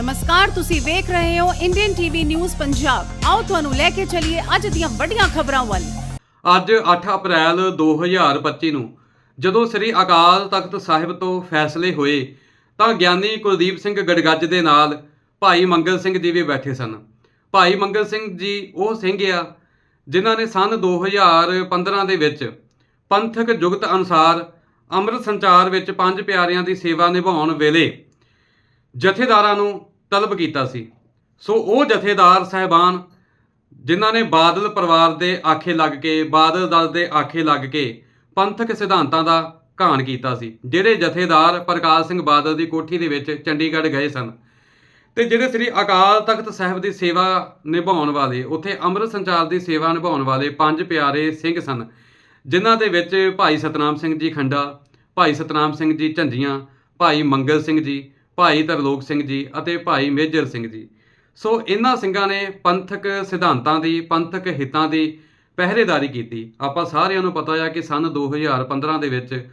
ਨਮਸਕਾਰ, ਤੁਸੀਂ ਵੇਖ ਰਹੇ ਹੋ ਇੰਡੀਅਨ ਟੀਵੀ ਨਿਊਜ਼ ਪੰਜਾਬ ਆਓ ਤੁਹਾਨੂੰ ਲੈ ਕੇ ਚੱਲੀਏ ਅੱਜ ਦੀਆਂ ਵੱਡੀਆਂ ਖਬਰਾਂ ਵੱਲ। ਅੱਜ 8 ਅਪ੍ਰੈਲ 2025 ਨੂੰ, ਜਦੋਂ ਸ੍ਰੀ ਅਕਾਲ ਤਖਤ ਸਾਹਿਬ ਤੋਂ ਫੈਸਲੇ ਹੋਏ, ਤਾਂ ਗਿਆਨੀ ਕੁਲਦੀਪ ਸਿੰਘ ਗੜਗੱਜ ਦੇ ਨਾਲ ਭਾਈ ਮੰਗਲ ਸਿੰਘ ਜੀ ਵੀ ਬੈਠੇ ਸਨ। ਭਾਈ ਮੰਗਲ ਸਿੰਘ ਜੀ ਉਹ ਸਿੰਘ ਆ, ਜਿਨ੍ਹਾਂ ਨੇ ਸੰਨ 2015 ਦੇ ਵਿੱਚ ਪੰਥਕ ਜੁਗਤ ਅਨੁਸਾਰ ਅੰਮ੍ਰਿਤ ਸੰਚਾਰ ਵਿੱਚ ਪੰਜ ਪਿਆਰਿਆਂ ਦੀ ਸੇਵਾ ਨਿਭਾਉਣ ਵੇਲੇ ਜਥੇਦਾਰਾਂ ਨੂੰ ਤਲਬ ਕੀਤਾ ਸੀ। ਸੋ ਉਹ ਜਥੇਦਾਰ ਸਹਿਬਾਨ ਜਿਨ੍ਹਾਂ ਨੇ ਬਾਦਲ ਪਰਿਵਾਰ ਦੇ ਆਖੇ ਲੱਗ ਕੇ, ਬਾਦਲ ਦਲ ਦੇ ਆਖੇ ਲੱਗ ਕੇ ਪੰਥਕ ਸਿਧਾਂਤਾਂ ਦਾ ਘਾਣ ਕੀਤਾ ਸੀ, ਜਿਹੜੇ ਜਥੇਦਾਰ ਪ੍ਰਕਾਸ਼ ਸਿੰਘ ਬਾਦਲ ਦੀ ਕੋਠੀ ਦੇ ਵਿੱਚ ਚੰਡੀਗੜ੍ਹ ਗਏ ਸਨ ਤੇ ਜਿਹੜੇ ਸ੍ਰੀ ਅਕਾਲ ਤਖਤ ਸਾਹਿਬ ਦੀ ਸੇਵਾ ਨਿਭਾਉਣ ਵਾਲੇ, ਉੱਥੇ ਅੰਮ੍ਰਿਤ ਸੰਚਾਰ ਦੀ ਸੇਵਾ ਨਿਭਾਉਣ ਵਾਲੇ ਪੰਜ ਪਿਆਰੇ ਸਿੰਘ ਸਨ, ਜਿਨ੍ਹਾਂ ਦੇ ਵਿੱਚ ਭਾਈ ਸਤਨਾਮ ਸਿੰਘ ਜੀ ਖੰਡਾ, ਭਾਈ ਸਤਨਾਮ ਸਿੰਘ ਜੀ ਝੰਜੀਆਂ, ਭਾਈ ਮੰਗਲ ਸਿੰਘ ਜੀ ਭਾਈ ਤਰਲੋਕ ਸਿੰਘ ਜੀ ਅਤੇ ਭਾਈ ਮੇਜਰ ਸਿੰਘ ਜੀ। ਸੋ ਇਹਨਾਂ ਸਿੰਘਾਂ ਨੇ ਪੰਥਕ ਸਿਧਾਂਤਾਂ ਦੀ, ਪੰਥਕ ਹਿੱਤਾਂ ਦੀ ਪਹਿਰੇਦਾਰੀ ਕੀਤੀ। ਆਪਾਂ ਸਾਰਿਆਂ ਨੂੰ ਪਤਾ ਆ ਕਿ ਸਨ 2015 ਦੇ ਵਿੱਚ,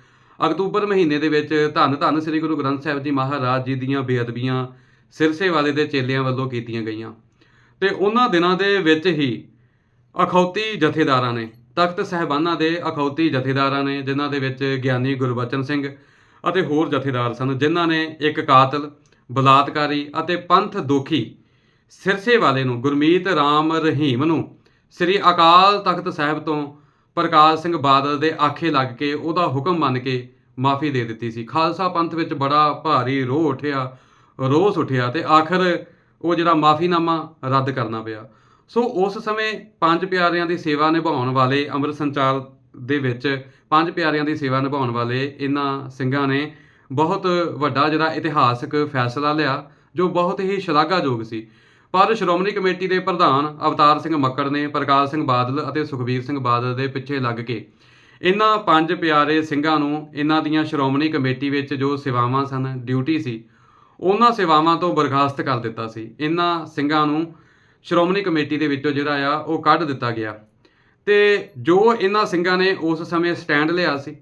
ਅਕਤੂਬਰ ਮਹੀਨੇ ਦੇ ਵਿੱਚ ਧੰਨ ਧੰਨ ਸ੍ਰੀ ਗੁਰੂ ਗ੍ਰੰਥ ਸਾਹਿਬ ਜੀ ਮਹਾਰਾਜ ਜੀ ਦੀਆਂ ਬੇਅਦਬੀਆਂ ਸਿਰਸੇ ਵਾਲੇ ਦੇ ਚੇਲਿਆਂ ਵੱਲੋਂ ਕੀਤੀਆਂ ਗਈਆਂ। ਤੇ ਉਹਨਾਂ ਦਿਨਾਂ ਦੇ ਵਿੱਚ ਹੀ ਅਖੌਤੀ ਜਥੇਦਾਰਾਂ ਨੇ, ਤਖਤ ਸਹਿਬਾਨਾਂ ਦੇ ਅਖੌਤੀ ਜਥੇਦਾਰਾਂ ਨੇ, ਜਿਨ੍ਹਾਂ ਦੇ ਵਿੱਚ ਗਿਆਨੀ ਗੁਰਬਚਨ ਸਿੰਘ ਅਤੇ ਹੋਰ ਜਥੇਦਾਰ ਸਨ, ਜਿਨ੍ਹਾਂ ਨੇ ਇੱਕ ਕਾਤਲ, ਬਲਾਤਕਾਰੀ ਅਤੇ ਪੰਥ ਦੋਖੀ ਸਿਰਸੇ ਵਾਲੇ ਨੂੰ, ਗੁਰਮੀਤ ਰਾਮ ਰਹੀਮ ਨੂੰ ਸ੍ਰੀ ਅਕਾਲ ਤਖਤ ਸਾਹਿਬ ਤੋਂ ਪ੍ਰਕਾਸ਼ ਸਿੰਘ ਬਾਦਲ ਦੇ ਆਖੇ ਲੱਗ ਕੇ ਉਹਦਾ ਹੁਕਮ ਮੰਨ ਕੇ ਮਾਫੀ ਦੇ ਦਿੱਤੀ ਸੀ। ਖਾਲਸਾ ਪੰਥ ਵਿੱਚ ਬੜਾ ਭਾਰੀ ਰੋਹ ਉੱਠਿਆ, ਰੋਸ ਉੱਠਿਆ ਤੇ ਆਖਰ ਉਹ ਜਿਹੜਾ ਮਾਫੀਨਾਮਾ ਰੱਦ ਕਰਨਾ ਪਿਆ। ਸੋ ਉਸ ਸਮੇਂ ਪੰਜ ਪਿਆਰਿਆਂ ਦੀ ਸੇਵਾ ਨਿਭਾਉਣ ਵਾਲੇ ਅੰਮ੍ਰਿਤ ਸੰਚਾਰ ਦੇ ਵਿੱਚ ਪੰਜ ਪਿਆਰਿਆਂ ਦੀ ਸੇਵਾ ਨਿਭਾਉਣ ਵਾਲੇ ਇਹਨਾਂ ਸਿੰਘਾਂ ਨੇ ਬਹੁਤ ਵੱਡਾ ਜਿਹੜਾ ਇਤਿਹਾਸਕ ਫੈਸਲਾ ਲਿਆ, ਜੋ ਬਹੁਤ ਹੀ ਸ਼ਲਾਘਾਯੋਗ ਸੀ। ਪਰ ਸ਼੍ਰੋਮਣੀ ਕਮੇਟੀ ਦੇ ਪ੍ਰਧਾਨ ਅਵਤਾਰ ਸਿੰਘ ਮੱਕੜ ਨੇ ਪ੍ਰਕਾਸ਼ ਸਿੰਘ ਬਾਦਲ ਅਤੇ ਸੁਖਬੀਰ ਸਿੰਘ ਬਾਦਲ ਦੇ ਪਿੱਛੇ ਲੱਗ ਕੇ ਇਹਨਾਂ ਪੰਜ ਪਿਆਰੇ ਸਿੰਘਾਂ ਨੂੰ ਇਹਨਾਂ ਦੀਆਂ ਸ਼੍ਰੋਮਣੀ ਕਮੇਟੀ ਵਿੱਚ ਜੋ ਸੇਵਾਵਾਂ ਸਨ, ਡਿਊਟੀ ਸੀ, ਉਹਨਾਂ ਸੇਵਾਵਾਂ ਤੋਂ ਬਰਖਾਸਤ ਕਰ ਦਿੱਤਾ ਸੀ। ਇਹਨਾਂ ਸਿੰਘਾਂ ਨੂੰ ਸ਼੍ਰੋਮਣੀ ਕਮੇਟੀ ਦੇ ਵਿੱਚੋਂ ਜਿਹੜਾ ਆ, ਉਹ ਕੱਢ ਦਿੱਤਾ ਗਿਆ। ਤੇ ਜੋ ਇਹਨਾਂ ਸਿੰਘਾਂ ਨੇ ਉਸ ਸਮੇਂ ਸਟੈਂਡ ਲਿਆ ਸੀ,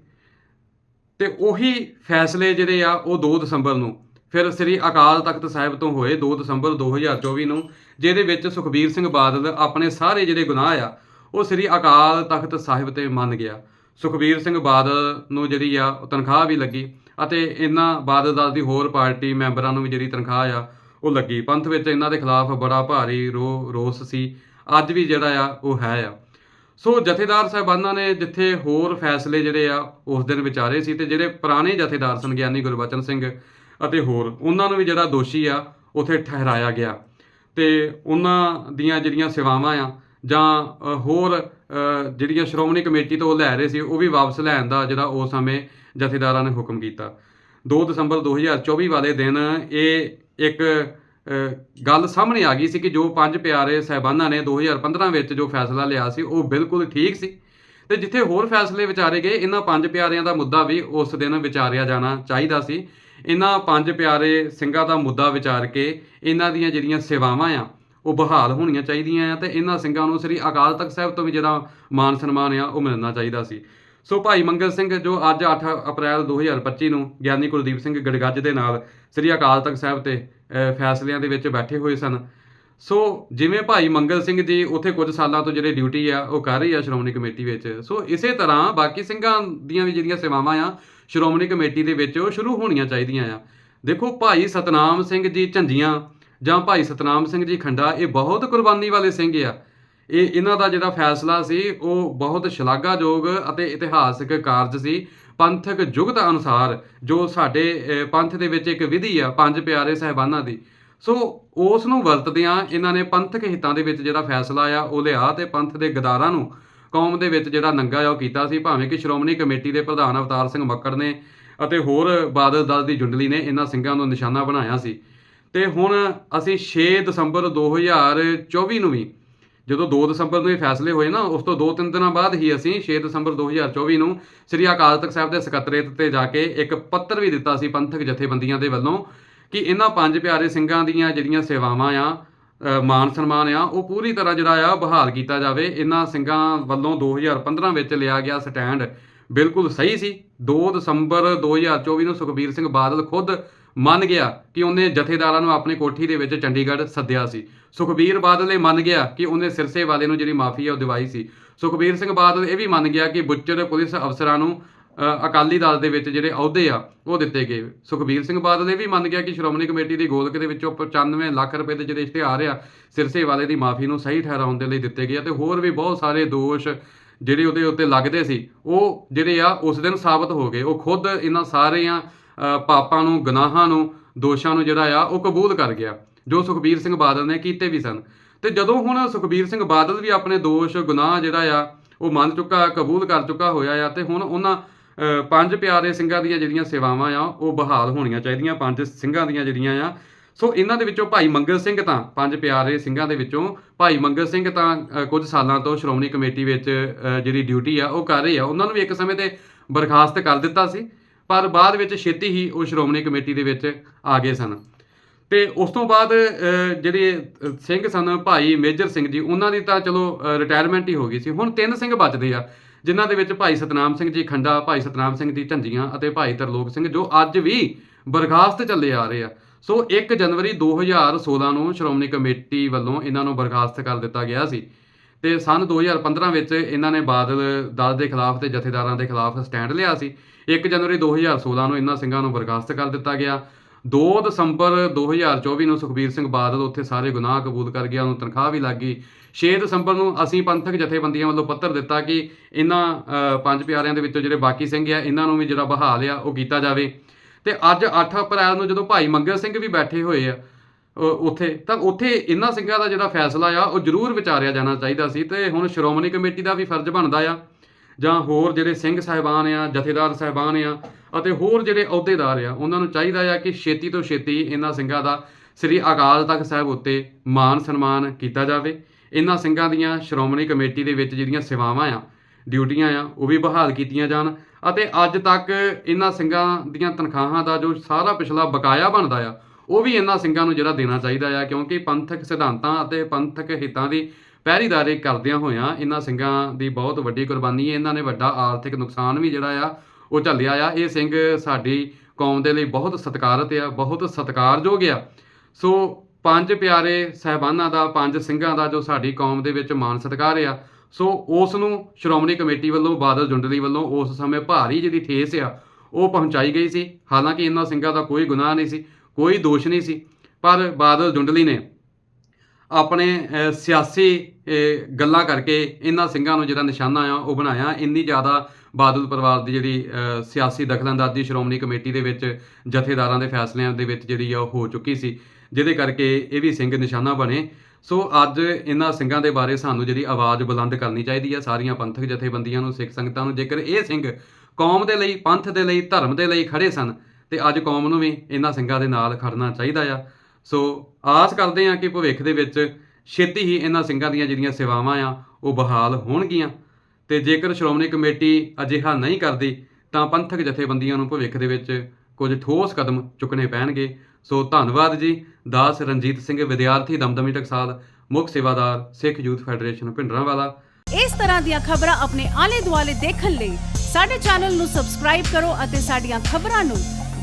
ਤੇ ਉਹੀ ਫੈਸਲੇ ਜਿਹੜੇ ਆ ਉਹ 2 ਦਸੰਬਰ ਨੂੰ, ਫਿਰ ਸ੍ਰੀ ਅਕਾਲ ਤਖਤ ਸਾਹਿਬ ਤੋਂ ਹੋਏ 2 ਦਸੰਬਰ 2024 ਨੂੰ, ਜਿਹਦੇ ਵਿੱਚ ਸੁਖਬੀਰ ਸਿੰਘ ਬਾਦਲ ਆਪਣੇ ਸਾਰੇ ਜਿਹੜੇ ਗੁਨਾਹ ਆ, ਉਹ ਸ੍ਰੀ ਅਕਾਲ ਤਖਤ ਸਾਹਿਬ ਤੇ ਮੰਨ ਗਿਆ। ਸੁਖਬੀਰ ਸਿੰਘ ਬਾਦਲ ਨੂੰ ਜਿਹੜੀ ਆ ਉਹ ਤਨਖਾਹ ਵੀ ਲੱਗੀ ਅਤੇ ਇਹਨਾਂ ਬਾਦਲ ਦਲ ਦੀ ਹੋਰ ਪਾਰਟੀ ਮੈਂਬਰਾਂ ਨੂੰ ਵੀ ਜਿਹੜੀ ਤਨਖਾਹ ਆ, ਉਹ ਲੱਗੀ। ਪੰਥ ਵਿੱਚ ਇਹਨਾਂ ਦੇ ਖਿਲਾਫ ਬੜਾ ਭਾਰੀ ਰੋ ਰੋਸ ਸੀ। ਅੱਜ ਵੀ ਜਿਹੜਾ ਆ ਉਹ ਹੈ ਆ। ਸੋ ਜਥੇਦਾਰ ਸਾਹਿਬਾਨਾਂ ਨੇ ਜਿੱਥੇ ਹੋਰ ਫੈਸਲੇ ਜਿਹੜੇ ਆ, ਉਸ ਦਿਨ ਵਿਚਾਰੇ ਸੀ ਤੇ ਜਿਹੜੇ ਪੁਰਾਣੇ ਜਥੇਦਾਰ ਸਨ, ਗਿਆਨੀ ਗੁਰਬਚਨ ਸਿੰਘ ਅਤੇ ਹੋਰ, ਉਹਨਾਂ ਨੂੰ ਵੀ ਜਿਹੜਾ ਦੋਸ਼ੀ ਆ, ਉਥੇ ਠਹਿਰਾਇਆ ਗਿਆ। ਤੇ ਉਹਨਾਂ ਦੀਆਂ ਜਿਹੜੀਆਂ ਸੇਵਾਵਾਂ ਆ, ਜਾਂ ਹੋਰ ਜਿਹੜੀਆਂ ਸ਼੍ਰੋਮਣੀ ਕਮੇਟੀ ਤੋਂ ਉਹ ਲੈ ਰਹੇ ਸੀ, ਉਹ ਵੀ ਵਾਪਸ ਲੈਣ ਦਾ ਜਿਹੜਾ ਉਸ ਸਮੇਂ ਜਥੇਦਾਰਾਂ ਨੇ ਹੁਕਮ ਕੀਤਾ। 2 ਦਸੰਬਰ 2024 ਵਾਲੇ ਦਿਨ ਇਹ ਇੱਕ ਗੱਲ ਸਾਹਮਣੇ ਆ ਗਈ ਸੀ ਕਿ ਜੋ ਪੰਜ ਪਿਆਰੇ ਸਹਿਬਾਨਾਂ ਨੇ 2015 ਵਿੱਚ ਜੋ ਫੈਸਲਾ ਲਿਆ ਸੀ, ਉਹ ਬਿਲਕੁਲ ਠੀਕ ਸੀ। ਤੇ ਜਿੱਥੇ ਹੋਰ ਫੈਸਲੇ ਵਿਚਾਰੇ ਗਏ, ਇਹਨਾਂ ਪੰਜ ਪਿਆਰਿਆਂ ਦਾ ਮੁੱਦਾ ਵੀ ਉਸ ਦਿਨ ਵਿਚਾਰਿਆ ਜਾਣਾ ਚਾਹੀਦਾ ਸੀ। ਇਹਨਾਂ ਪੰਜ ਪਿਆਰੇ ਸਿੰਘਾਂ ਦਾ ਮੁੱਦਾ ਵਿਚਾਰ ਕੇ ਇਹਨਾਂ ਦੀਆਂ ਜਿਹੜੀਆਂ ਸੇਵਾਵਾਂ ਆ, ਉਹ ਬਹਾਲ ਹੋਣੀਆਂ ਚਾਹੀਦੀਆਂ ਆ ਤੇ ਇਹਨਾਂ ਸਿੰਘਾਂ ਨੂੰ ਸ੍ਰੀ ਅਕਾਲ ਤਖਤ ਸਾਹਿਬ ਤੋਂ ਵੀ ਜਿਹੜਾ ਮਾਨ ਸਨਮਾਨ ਆ, ਉਹ ਮਿਲਣਾ ਚਾਹੀਦਾ ਸੀ। ਸੋ ਭਾਈ ਮੰਗਲ ਸਿੰਘ ਜੋ ਅੱਜ 8 ਅਪ੍ਰੈਲ 2025 ਨੂੰ ਗਿਆਨੀ ਕੁਲਦੀਪ ਸਿੰਘ ਗੜਗੱਜ ਦੇ ਨਾਲ ਸ੍ਰੀ ਅਕਾਲ ਤਖਤ ਸਾਹਿਬ ਤੇ ਫੈਸਲਿਆਂ ਦੇ ਵਿੱਚ ਬੈਠੇ ਹੋਏ ਸਨ। ਸੋ ਜਿਵੇਂ ਭਾਈ ਮੰਗਲ ਸਿੰਘ ਜੀ ਉੱਥੇ ਕੁਝ ਸਾਲਾਂ ਤੋਂ ਜਿਹੜੇ ਡਿਊਟੀ ਆ, ਉਹ ਕਰ ਰਹੀ ਆ ਸ਼੍ਰੋਮਣੀ ਕਮੇਟੀ ਵਿੱਚ, ਸੋ ਇਸੇ ਤਰ੍ਹਾਂ ਬਾਕੀ ਸਿੰਘਾਂ ਦੀਆਂ ਵੀ ਜਿਹੜੀਆਂ ਸੇਵਾਵਾਂ ਆ, ਸ਼੍ਰੋਮਣੀ ਕਮੇਟੀ ਦੇ ਵਿੱਚ ਉਹ ਸ਼ੁਰੂ ਹੋਣੀਆਂ ਚਾਹੀਦੀਆਂ ਆ। ਦੇਖੋ ਭਾਈ ਸਤਨਾਮ ਸਿੰਘ ਜੀ ਝੰਜੀਆਂ ਜਾਂ ਭਾਈ ਸਤਨਾਮ ਸਿੰਘ ਜੀ ਖੰਡਾ, ਇਹ ਬਹੁਤ ਕੁਰਬਾਨੀ ਵਾਲੇ ਸਿੰਘ ਆ। ਇਹ ਇਹਨਾਂ ਦਾ ਜਿਹੜਾ ਫੈਸਲਾ ਸੀ, ਉਹ ਬਹੁਤ ਸ਼ਲਾਘਾਯੋਗ ਅਤੇ ਇਤਿਹਾਸਕ ਕਾਰਜ ਸੀ। ਪੰਥਕ ਯੁਗਤ ਅਨੁਸਾਰ ਜੋ ਸਾਡੇ ਪੰਥ ਦੇ ਵਿੱਚ ਇੱਕ ਵਿਧੀ ਆ, ਪੰਜ ਪਿਆਰੇ ਸਹਿਬਾਨਾਂ ਦੀ। ਸੋ ਉਸ ਨੂੰ ਵਰਤਦਿਆਂ ਇਹਨਾਂ ਨੇ ਪੰਥਕ ਹਿੱਤਾਂ ਦੇ ਵਿੱਚ ਜਿਹੜਾ ਫੈਸਲਾ ਆ, ਉਹ ਲਿਆ ਤੇ ਪੰਥ ਦੇ ਗਦਾਰਾਂ ਨੂੰ ਕੌਮ ਦੇ ਵਿੱਚ ਜਿਹੜਾ ਨੰਗਾ ਆ, ਉਹ ਕੀਤਾ ਸੀ। ਭਾਵੇਂ ਕਿ ਸ਼੍ਰੋਮਣੀ ਕਮੇਟੀ ਦੇ ਪ੍ਰਧਾਨ ਅਵਤਾਰ ਸਿੰਘ ਮੱਕੜ ਨੇ ਅਤੇ ਹੋਰ ਬਾਦਲ ਦਲ ਦੀ ਜੁੰਡਲੀ ਨੇ ਇਹਨਾਂ ਸਿੰਘਾਂ ਨੂੰ ਨਿਸ਼ਾਨਾ ਬਣਾਇਆ ਸੀ। ਤੇ ਹੁਣ ਅਸੀਂ 6 ਦਸੰਬਰ 2024 ਨੂੰ ਵੀ ਜਦੋਂ 2 ਦਸੰਬਰ ਨੂੰ ਇਹ ਫੈਸਲੇ ਹੋਏ ਨਾ ਉਸ ਤੋਂ 2-3 ਦਿਨਾਂ ਬਾਅਦ ਹੀ ਅਸੀਂ 6 ਦਸੰਬਰ 2024 ਨੂੰ ਸ੍ਰੀ ਅਕਾਲ ਤਖਤ ਸਾਹਿਬ ਦੇ ਸਕੱਤਰੇਤ ਤੇ ਜਾ ਕੇ ਇੱਕ ਪੱਤਰ ਵੀ ਦਿੱਤਾ ਸੀ ਪੰਥਕ ਜਥੇਬੰਦੀਆਂ ਦੇ ਵੱਲੋਂ ਕਿ ਇਹਨਾਂ ਪੰਜ ਪਿਆਰੇ ਸਿੰਘਾਂ ਦੀਆਂ ਜਿਹੜੀਆਂ ਸੇਵਾਵਾਂ ਆ ਅ, ਮਾਨ ਸਨਮਾਨ ਆ ਉਹ ਪੂਰੀ ਤਰ੍ਹਾਂ ਜਿਹੜਾ ਆ ਬਹਾਲ ਕੀਤਾ ਜਾਵੇ। ਇਹਨਾਂ ਸਿੰਘਾਂ ਵੱਲੋਂ 2015 ਵਿੱਚ ਲਿਆ ਗਿਆ ਸਟੈਂਡ ਬਿਲਕੁਲ ਸਹੀ ਸੀ। 2 ਦਸੰਬਰ 2024 ਨੂੰ ਸੁਖਬੀਰ ਸਿੰਘ ਬਾਦਲ ਖੁਦ ਮੰਨ ਗਿਆ ਕਿ ਉਹਨੇ ਜਥੇਦਾਰਾਂ ਨੂੰ ਆਪਣੀ ਕੋਠੀ ਦੇ ਵਿੱਚ ਚੰਡੀਗੜ੍ਹ ਸੱਦਿਆ ਸੀ। ਸੁਖਬੀਰ ਬਾਦਲ ਇਹ ਮੰਨ ਗਿਆ ਕਿ ਉਹਨੇ ਸਿਰਸੇ ਵਾਲੇ ਨੂੰ ਜਿਹੜੀ ਮਾਫੀ ਹੈ ਉਹ ਦਿਵਾਈ ਸੀ। ਸੁਖਬੀਰ ਸਿੰਘ ਬਾਦਲ ਇਹ ਵੀ ਮੰਨ ਗਿਆ ਕਿ ਬੁੱਚਰ ਪੁਲਿਸ ਅਫਸਰਾਂ ਨੂੰ ਅਕਾਲੀ ਦਲ ਦੇ ਵਿੱਚ ਜਿਹੜੇ ਅਹੁਦੇ ਆ, ਉਹ ਦਿੱਤੇ ਗਏ। ਸੁਖਬੀਰ ਸਿੰਘ ਬਾਦਲ ਇਹ ਵੀ ਮੰਨ ਗਿਆ ਕਿ ਸ਼੍ਰੋਮਣੀ ਕਮੇਟੀ ਦੀ ਗੋਲਕ ਦੇ ਵਿੱਚੋਂ 95 ਲੱਖ ਰੁਪਏ ਦੇ ਜਿਹੜੇ ਇਸ਼ਤਿਹਾਰ ਆ, ਸਿਰਸੇ ਵਾਲੇ ਦੀ ਮਾਫੀ ਨੂੰ ਸਹੀ ਠਹਿਰਾਉਣ ਦੇ ਲਈ ਦਿੱਤੇ ਗਏ ਆ ਤੇ ਹੋਰ ਵੀ ਬਹੁਤ ਸਾਰੇ ਦੋਸ਼ ਜਿਹੜੇ ਉਹਦੇ ਉੱਤੇ ਲੱਗਦੇ ਸੀ, ਉਹ ਜਿਹੜੇ ਆ ਉਸ ਦਿਨ ਸਾਬਤ ਹੋ ਗਏ। ਉਹ ਖੁਦ ਇਹਨਾਂ ਸਾਰਿਆਂ ਪਾਪਾਂ ਨੂੰ, ਗੁਨਾਹਾਂ ਨੂੰ, ਦੋਸ਼ਾਂ ਨੂੰ ਜਿਹੜਾ ਆ, ਉਹ ਕਬੂਲ ਕਰ ਗਿਆ। ਜੋ ਸੁਖਬੀਰ ਸਿੰਘ ਬਾਦਲ ਨੇ ਕੀਤੇ ਵੀ ਸਨ। ਤੇ ਜਦੋਂ ਹੁਣ ਸੁਖਬੀਰ ਸਿੰਘ ਬਾਦਲ ਵੀ ਆਪਣੇ ਦੋਸ਼, ਗੁਨਾਹ ਜਿਹੜਾ ਆ, ਉਹ ਮੰਨ ਚੁੱਕਾ, ਕਬੂਲ ਕਰ ਚੁੱਕਾ ਹੋਇਆ ਆ, ਤੇ ਹੁਣ ਉਹਨਾਂ ਪੰਜ ਪਿਆਰੇ ਸਿੰਘਾਂ ਦੀਆਂ ਜਿਹੜੀਆਂ ਸੇਵਾਵਾਂ ਆ, ਉਹ ਬਹਾਲ ਹੋਣੀਆਂ ਚਾਹੀਦੀਆਂ, ਪੰਜ ਸਿੰਘਾਂ ਦੀਆਂ ਜਿਹੜੀਆਂ ਆ। ਸੋ ਇਹਨਾਂ ਦੇ ਵਿੱਚੋਂ ਭਾਈ ਮੰਗਲ ਸਿੰਘ ਤਾਂ, ਪੰਜ ਪਿਆਰੇ ਸਿੰਘਾਂ ਦੇ ਵਿੱਚੋਂ ਭਾਈ ਮੰਗਲ ਸਿੰਘ ਤਾਂ ਕੁਝ ਸਾਲਾਂ ਤੋਂ ਸ਼੍ਰੋਮਣੀ ਕਮੇਟੀ ਵਿੱਚ ਜਿਹੜੀ ਡਿਊਟੀ ਆ, ਉਹ ਕਰ ਰਹੇ ਆ। ਉਹਨਾਂ ਨੂੰ ਵੀ ਇੱਕ ਸਮੇਂ ਤੇ ਬਰਖਾਸਤ ਕਰ ਦਿੱਤਾ ਸੀ। ਪਰ ਬਾਅਦ ਵਿੱਚ ਛੇਤੀ ਹੀ ਉਹ ਸ਼੍ਰੋਮਣੀ ਕਮੇਟੀ ਦੇ ਵਿੱਚ ਆ ਗਏ ਸਨ। ਤੇ ਉਸ ਤੋਂ ਬਾਅਦ ਜਿਹੜੇ ਸਿੰਘ ਸਨ, ਭਾਈ ਮੇਜਰ ਸਿੰਘ ਜੀ, ਉਹਨਾਂ ਦੀ ਤਾਂ ਚਲੋ ਰਿਟਾਇਰਮੈਂਟ ਹੀ ਹੋ ਗਈ ਸੀ। ਹੁਣ ਤਿੰਨ ਸਿੰਘ ਬਚਦੇ ਆ, ਜਿਨ੍ਹਾਂ ਦੇ ਵਿੱਚ ਭਾਈ ਸਤਨਾਮ ਸਿੰਘ ਜੀ ਖੰਡਾ, ਭਾਈ ਸਤਨਾਮ ਸਿੰਘ ਜੀ ਝੰਜੀਆਂ ਅਤੇ ਭਾਈ ਤਰਲੋਕ ਸਿੰਘ ਜੋ ਅੱਜ ਵੀ ਬਰਖਾਸਤ ਚੱਲੇ ਆ ਰਹੇ ਆ। ਸੋ 1 ਜਨਵਰੀ 2016 ਨੂੰ ਸ਼੍ਰੋਮਣੀ ਕਮੇਟੀ ਵੱਲੋਂ ਇਹਨਾਂ ਨੂੰ ਬਰਖਾਸਤ ਕਰ ਦਿੱਤਾ ਗਿਆ ਸੀ। ਤੇ ਸਨ 2015 ਵਿੱਚ ਇਹਨਾਂ ਨੇ ਬਾਦਲ ਦਲ ਦੇ ਖਿਲਾਫ ਤੇ ਜਥੇਦਾਰਾਂ ਦੇ ਖਿਲਾਫ ਸਟੈਂਡ ਲਿਆ ਸੀ। 1 ਜਨਵਰੀ 2016 ਨੂੰ ਇਹਨਾਂ ਸਿੰਘਾਂ ਨੂੰ ਬਰਖਾਸਤ ਕਰ ਦਿੱਤਾ ਗਿਆ। 2 ਦਸੰਬਰ 2024 ਨੂੰ ਸੁਖਬੀਰ ਸਿੰਘ ਬਾਦਲ ਉੱਥੇ ਸਾਰੇ ਗੁਨਾਹ ਕਬੂਲ ਕਰ ਗਿਆ ਉਹਨੂੰ ਤਨਖਾਹ ਵੀ ਲੱਗ ਗਈ। 6 ਦਸੰਬਰ ਨੂੰ ਅਸੀਂ ਪੰਥਕ ਜਥੇਬੰਦੀਆਂ ਵੱਲੋਂ ਪੱਤਰ ਦਿੱਤਾ ਕਿ ਇਹਨਾਂ ਪੰਜ ਪਿਆਰਿਆਂ ਦੇ ਵਿੱਚੋਂ ਜਿਹੜੇ ਬਾਕੀ ਸਿੰਘ ਆ, ਇਹਨਾਂ ਨੂੰ ਵੀ ਜਿਹੜਾ ਬਹਾਲ ਆ, ਉਹ ਕੀਤਾ ਜਾਵੇ। ਤੇ ਅੱਜ 8 ਅਪ੍ਰੈਲ ਨੂੰ ਜਦੋਂ ਭਾਈ ਮੰਗਲ ਸਿੰਘ ਵੀ ਬੈਠੇ ਹੋਏ ਆ ਉੱਥੇ, ਤਾਂ ਉੱਥੇ ਇਹਨਾਂ ਸਿੰਘਾਂ ਦਾ ਜਿਹੜਾ ਫੈਸਲਾ ਆ, ਉਹ ਜ਼ਰੂਰ ਵਿਚਾਰਿਆ ਜਾਣਾ ਚਾਹੀਦਾ ਸੀ ਤੇ ਹੁਣ ਸ਼੍ਰੋਮਣੀ ਕਮੇਟੀ ਦਾ ਵੀ ਫਰਜ਼ ਬਣਦਾ ਆ। ਜਾਂ ਹੋਰ ਜਿਹੜੇ ਸਿੰਘ ਸਾਹਿਬਾਨ ਆ, ਜਥੇਦਾਰ ਸਾਹਿਬਾਨ ਆ, ਅਤੇ ਹੋਰ ਜਿਹੜੇ ਅਹੁਦੇਦਾਰ ਆ, ਉਹਨਾਂ ਨੂੰ ਚਾਹੀਦਾ ਆ ਕਿ ਛੇਤੀ ਤੋਂ ਛੇਤੀ ਇਹਨਾਂ ਸਿੰਘਾਂ ਦਾ ਸ੍ਰੀ ਅਕਾਲ ਤਖਤ ਸਾਹਿਬ ਉੱਤੇ ਮਾਨ ਸਨਮਾਨ ਕੀਤਾ ਜਾਵੇ। ਇਹਨਾਂ ਸਿੰਘਾਂ ਦੀਆਂ ਸ਼੍ਰੋਮਣੀ ਕਮੇਟੀ ਦੇ ਵਿੱਚ ਜਿਹੜੀਆਂ ਸੇਵਾਵਾਂ ਆ, ਡਿਊਟੀਆਂ ਆ, ਉਹ ਵੀ ਬਹਾਲ ਕੀਤੀਆਂ ਜਾਣ। ਅਤੇ ਅੱਜ ਤੱਕ ਇਹਨਾਂ ਸਿੰਘਾਂ ਦੀਆਂ ਤਨਖਾਹਾਂ ਦਾ ਜੋ ਸਾਰਾ ਪਿਛਲਾ ਬਕਾਇਆ ਬਣਦਾ ਆ ਉਹ ਵੀ ਇਹਨਾਂ ਸਿੰਘਾਂ ਨੂੰ ਜਿਹੜਾ ਦੇਣਾ ਚਾਹੀਦਾ ਆ, ਕਿਉਂਕਿ ਪੰਥਕ ਸਿਧਾਂਤਾਂ ਅਤੇ ਪੰਥਕ ਹਿੱਤਾਂ ਦੀ ਪਹਿਰੀਦਾਰੀ ਕਰਦਿਆਂ ਹੋਇਆਂ ਇਹਨਾਂ ਸਿੰਘਾਂ ਦੀ ਬਹੁਤ ਵੱਡੀ ਕੁਰਬਾਨੀ ਹੈ। ਇਹਨਾਂ ਨੇ ਵੱਡਾ ਆਰਥਿਕ ਨੁਕਸਾਨ ਵੀ ਜਿਹੜਾ ਆ, ਉਹ ਝੱਲਿਆ ਆ। ਇਹ ਸਿੰਘ ਸਾਡੀ ਕੌਮ ਦੇ ਲਈ ਬਹੁਤ ਸਤਿਕਾਰਤ ਆ, ਬਹੁਤ ਸਤਿਕਾਰਯੋਗ ਆ। ਸੋ ਪੰਜ ਪਿਆਰੇ ਸਹਿਬਾਨਾਂ ਦਾ, ਪੰਜ ਸਿੰਘਾਂ ਦਾ ਜੋ ਸਾਡੀ ਕੌਮ ਦੇ ਵਿੱਚ ਮਾਨ ਸਤਿਕਾਰ ਆ, ਸੋ ਉਸ ਨੂੰ ਸ਼੍ਰੋਮਣੀ ਕਮੇਟੀ ਵੱਲੋਂ, ਬਾਦਲ ਜੁੰਡਲੀ ਵੱਲੋਂ ਉਸ ਸਮੇਂ ਭਾਰੀ ਜਿਹੜੀ ਠੇਸ ਆ, ਉਹ ਪਹੁੰਚਾਈ ਗਈ ਸੀ। ਹਾਲਾਂਕਿ ਇਹਨਾਂ ਸਿੰਘਾਂ ਦਾ ਕੋਈ ਗੁਨਾਹ ਨਹੀਂ ਸੀ। ਕੋਈ ਦੋਸ਼ ਨਹੀਂ ਸੀ। ਪਰ ਬਾਦਲ ਜੁੰਡਲੀ ਨੇ ਆਪਣੇ ਸਿਆਸੀ ਗੱਲਾਂ ਕਰਕੇ ਇਹਨਾਂ ਸਿੰਘਾਂ ਨੂੰ ਜਿਹੜਾ ਨਿਸ਼ਾਨਾ ਆ ਉਹ ਬਣਾਇਆ। ਇੰਨੀ ਜ਼ਿਆਦਾ ਬਾਦਲ ਪਰਿਵਾਰ ਦੀ ਜਿਹੜੀ ਸਿਆਸੀ ਦਖਲਅੰਦਾਜ਼ੀ ਸ਼੍ਰੋਮਣੀ ਕਮੇਟੀ ਦੇ ਵਿੱਚ ਜਥੇਦਾਰਾਂ ਦੇ ਫੈਸਲਿਆਂ ਦੇ ਵਿੱਚ ਜਿਹੜੀ ਆ ਉਹ ਹੋ ਚੁੱਕੀ ਸੀ, ਜਿਹਦੇ ਕਰਕੇ ਇਹ ਵੀ ਸਿੰਘ ਨਿਸ਼ਾਨਾ ਬਣੇ। ਸੋ ਅੱਜ ਇਹਨਾਂ ਸਿੰਘਾਂ ਦੇ ਬਾਰੇ ਸਾਨੂੰ ਜਿਹੜੀ ਆਵਾਜ਼ ਬੁਲੰਦ ਕਰਨੀ ਚਾਹੀਦੀ ਹੈ ਸਾਰੀਆਂ ਪੰਥਕ ਜਥੇਬੰਦੀਆਂ ਨੂੰ, ਸਿੱਖ ਸੰਗਤਾਂ ਨੂੰ, ਜੇਕਰ ਇਹ ਸਿੰਘ ਕੌਮ ਦੇ ਲਈ, ਪੰਥ ਦੇ ਲਈ, ਧਰਮ ਦੇ ਲਈ ਖੜੇ ਸਨ ਤੇ ਅੱਜ ਕੌਮ ਨੂੰ ਵੀ ਇਹਨਾਂ ਸਿੰਘਾਂ ਦੇ ਨਾਲ ਖੜਨਾ ਚਾਹੀਦਾ ਆ। ਸੋ ਆਸ ਕਰਦੇ ਹਾਂ ਕਿ ਭਵਿੱਖ ਦੇ ਵਿੱਚ ਛੇਤੀ ਹੀ ਇਹਨਾਂ ਸਿੰਘਾਂ ਦੀਆਂ ਜਿਹੜੀਆਂ ਸੇਵਾਵਾਂ ਆ, ਉਹ ਬਹਾਲ ਹੋਣਗੀਆਂ। ਤੇ ਜੇਕਰ ਸ਼੍ਰੋਮਣੀ ਕਮੇਟੀ ਅਜਿਹਾ ਨਹੀਂ ਕਰਦੀ, ਤਾਂ ਪੰਥਕ ਜਥੇਬੰਦੀਆਂ ਨੂੰ ਭਵਿੱਖ ਦੇ ਵਿੱਚ ਕੁਝ ਠੋਸ ਕਦਮ ਚੁੱਕਣੇ ਪੈਣਗੇ। ਸੋ ਧੰਨਵਾਦ ਜੀ। ਦਾਸ ਰਣਜੀਤ ਸਿੰਘ, ਵਿਦਿਆਰਥੀ, ਦਮਦਮੀ ਟਕਸਾਲ, ਮੁੱਖ ਸੇਵਾਦਾਰ, ਸਿੱਖ ਯੂਥ ਫੈਡਰੇਸ਼ਨ, ਭਿੰਡਰਾਂਵਾਲਾ। ਇਸ ਤਰ੍ਹਾਂ ਦੀਆਂ ਖਬਰਾਂ ਆਪਣੇ ਆਲੇ ਦੁਆਲੇ ਦੇਖਣ ਲਈ ਸਾਡੇ ਚੈਨਲ ਨੂੰ ਸਬਸਕ੍ਰਾਈਬ ਕਰੋ ਅਤੇ ਸਾਡੀਆਂ ਖਬਰਾਂ ਨੂੰ